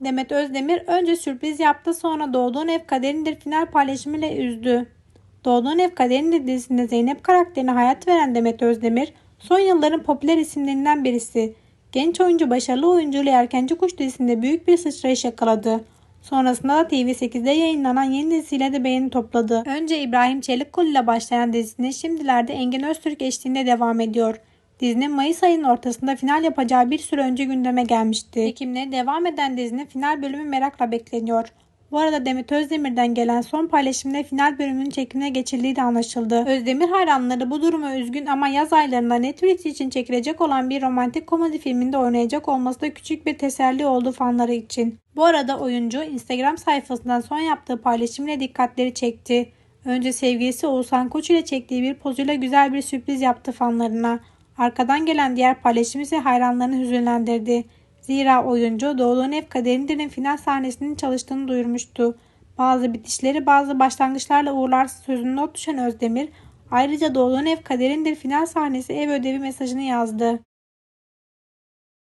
Demet Özdemir önce sürpriz yaptı sonra Doğduğun Ev Kaderindir final paylaşımıyla üzdü. Doğduğun Ev Kaderindir dizisinde Zeynep karakterine hayat veren Demet Özdemir son yılların popüler isimlerinden birisi. Genç oyuncu başarılı oyuncuyla Erkenci Kuş dizisinde büyük bir sıçrayış yakaladı. Sonrasında da TV8'de yayınlanan yeni dizisiyle de beğeni topladı. Önce İbrahim Çelikkol ile başlayan dizisine şimdilerde Engin Öztürk eşliğinde devam ediyor. Dizinin Mayıs ayının ortasında final yapacağı bir süre önce gündeme gelmişti. Ekim'le devam eden dizinin final bölümü merakla bekleniyor. Bu arada Demet Özdemir'den gelen son paylaşımda final bölümünün çekimine geçildiği de anlaşıldı. Özdemir hayranları bu duruma üzgün ama yaz aylarında Netflix için çekilecek olan bir romantik komedi filminde oynayacak olması da küçük bir teselli oldu fanları için. Bu arada oyuncu Instagram sayfasından son yaptığı paylaşımla dikkatleri çekti. Önce sevgilisi Oğuzhan Koç ile çektiği bir pozuyla güzel bir sürpriz yaptı fanlarına. Arkadan gelen diğer paylaşım ise hayranlarını hüzünlendirdi. Zira oyuncu Doğduğun Ev Kaderindir'in final sahnesinin çalıştığını duyurmuştu. Bazı bitişleri bazı başlangıçlarla uğurlarsız sözünü not düşen Özdemir, ayrıca Doğduğun Ev Kaderindir final sahnesi ev ödevi mesajını yazdı.